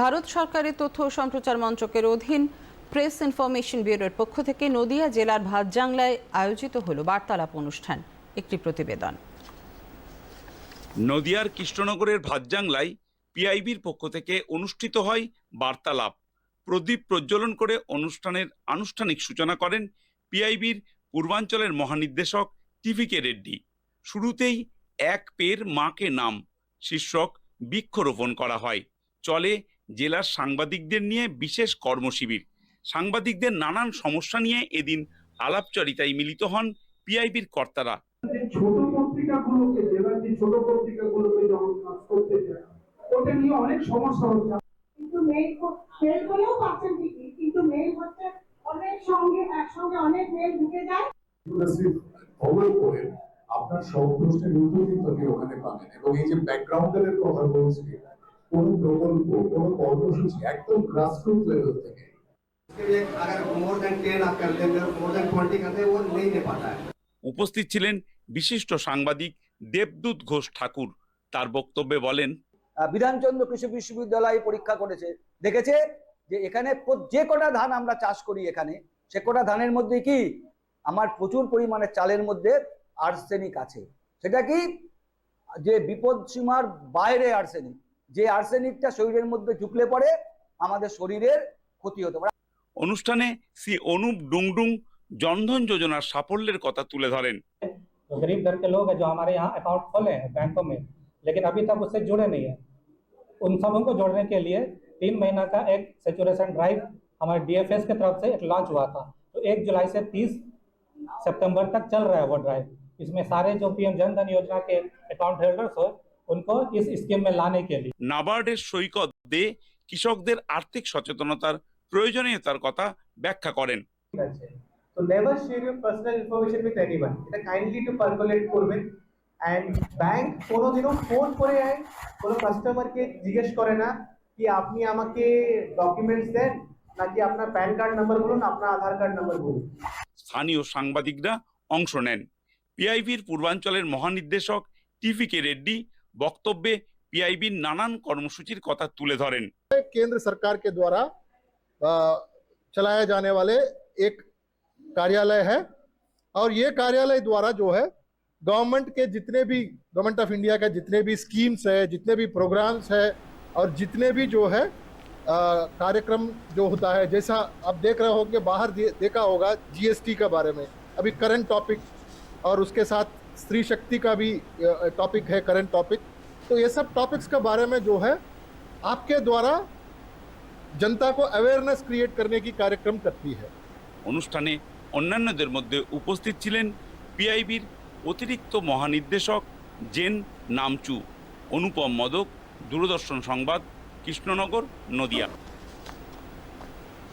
ভারত সরকারের তথ্য ও সম্প্রচার মন্ত্রকের অধীন প্রেস ইনফরমেশন ব্যুরোর পক্ষ থেকে নদিয়া জেলার ভাতজাংলায় আয়োজিত হলো বার্তালাপ অনুষ্ঠান। একটি প্রতিবেদন। নদিয়ার কৃষ্ণনগরের ভাতজাংলায় পিআইবির পক্ষ থেকে অনুষ্ঠিত হয় বার্তালাপ। প্রদীপ প্রজ্বলন করে অনুষ্ঠানের আনুষ্ঠানিক সূচনা করেন পিআইবির পূর্বাঞ্চলের মহানির্দেশক টিভিকে রেড্ডি। শুরুতেই এক পের মাকে নাম, শীর্ষক বৃক্ষরোপণ করা হয়। চলে জেলার সাংবাদিকদের নিয়ে বিশেষ কর্মশিবির। সাংবাদিকদের নানান সমস্যা নিয়ে এদিন আলাপচারিতায় মিলিত হন পিআইবির কর্তারা। ছোট পত্রিকাগুলোকে জেলার যে ছোট পত্রিকাগুলোকে যখন কাজ করতে যায় ওটা নিয়ে অনেক সমস্যা হচ্ছে। কিন্তু মেল মেল করেও পাচ্ছেন ঠিকই কিন্তু মেল হচ্ছে অনেক সঙ্গে একসঙ্গে অনেক মেল ঢুকে যায়। ফলো করে আপনার সব প্রশ্নের উত্তর কিন্তু আপনি ওখানে পাবেন। এবং এই যে ব্যাকগ্রাউন্ডের কথা বলছি কোন প্রকল্প কোন কর্মসূচি একদম গ্রাসরুট লেভেল থেকে? উপস্থিত ছিলেন বিশিষ্ট সাংবাদিক দেবদূত ঘোষ ঠাকুর। তার বক্তব্যে বলেন বিধানচন্দ্র কৃষি বিশ্ববিদ্যালয় পরীক্ষা করেছে। দেখেছে যে এখানে যে কটা ধান আমরা চাষ করি এখানে সে কটা ধানের মধ্যে কি? আমার প্রচুর পরিমাণে চালের মধ্যে আর্সেনিক আছে। সেটা কি? যে বিপদ সীমার বাইরে আর্সেনিক যে আর্সেনিকটা শরীরের মধ্যে ঢুকলে পরে আমাদের শরীরের ক্ষতি হতে পারে অনুষ্ঠানে শ্রী অনুপ ডুংডুং জনধন যোজনার সাফল্যের কথা তুলে ধরেন तो गरीब घर के लोग हैं जो हमारे यहाँ अकाउंट खोले हैं बैंकों में लेकिन अभी तक उससे जुड़े नहीं है उन सबों को जोड़ने के लिए तीन महीना का एक सेचुरेशन ड्राइव हमारे डीएफएस की तरफ से एक लॉन्च हुआ था तो एक जुलाई से तीस सितंबर तक चल रहा है वो ड्राइव इसमें सारे जो पीएम जन धन योजना के अकाउंट होल्डर्स हो उनको इस स्कीम में लाने के लिए নাবার্ডের সৈকত দে কৃষকদের আর্থিক সচেতনতার প্রয়োজনীয়তার কথা ব্যাখ্যা করেন আছে তো never share your personal information with anyone এটা কাইন্ডলি একটু পারকুলেট করবেন অ্যান্ড ব্যাংক কোনোদিনও ফোন করে কোনো কাস্টমারকে জিজ্ঞেস করে না কি আপনি আমাকে ডকুমেন্টস দেন নাকি আপনার প্যান কার্ড নাম্বার বলুন আপনার আধার কার্ড নাম্বার বলুন স্থানীয় সাংবাদিকরা অংশ নেন পিআইবির পূর্বাঞ্চলের মহানির্দেশক টিভিকে রেড্ডি বক্তব্যে পিআইবির নানান কর্মসূচির কথা তুলে ধরেন केंद्र सरकार के द्वारा अ, चलाए जाने वाले एक कार्यालय है और ये कार्यालय द्वारा जो है गवर्नमेंट के जितने भी गवर्नमेंट ऑफ इंडिया के जितने भी स्कीम्स है जितने भी प्रोग्राम्स है और जितने भी जो है अ, कार्यक्रम जो होता है जैसा आप देख रहे होंगे बाहर दे, देखा होगा जीएसटी के बारे में अभी करंट टॉपिक और उसके साथ स्त्री शक्ति का भी टॉपिक है करंट टॉपिक तो ये सब टॉपिक्स के बारे में जो है आपके द्वारा जनता को अवेयरनेस क्रिएट करने की कार्यक्रम करती है অনুষ্ঠানে অন্যান্যদের মধ্যে উপস্থিত ছিলেন পিআইবির অতিরিক্ত মহানির্দেশক জেন নামচু অনুপম মদক দূরদর্শন সংবাদ কৃষ্ণনগর নদিয়া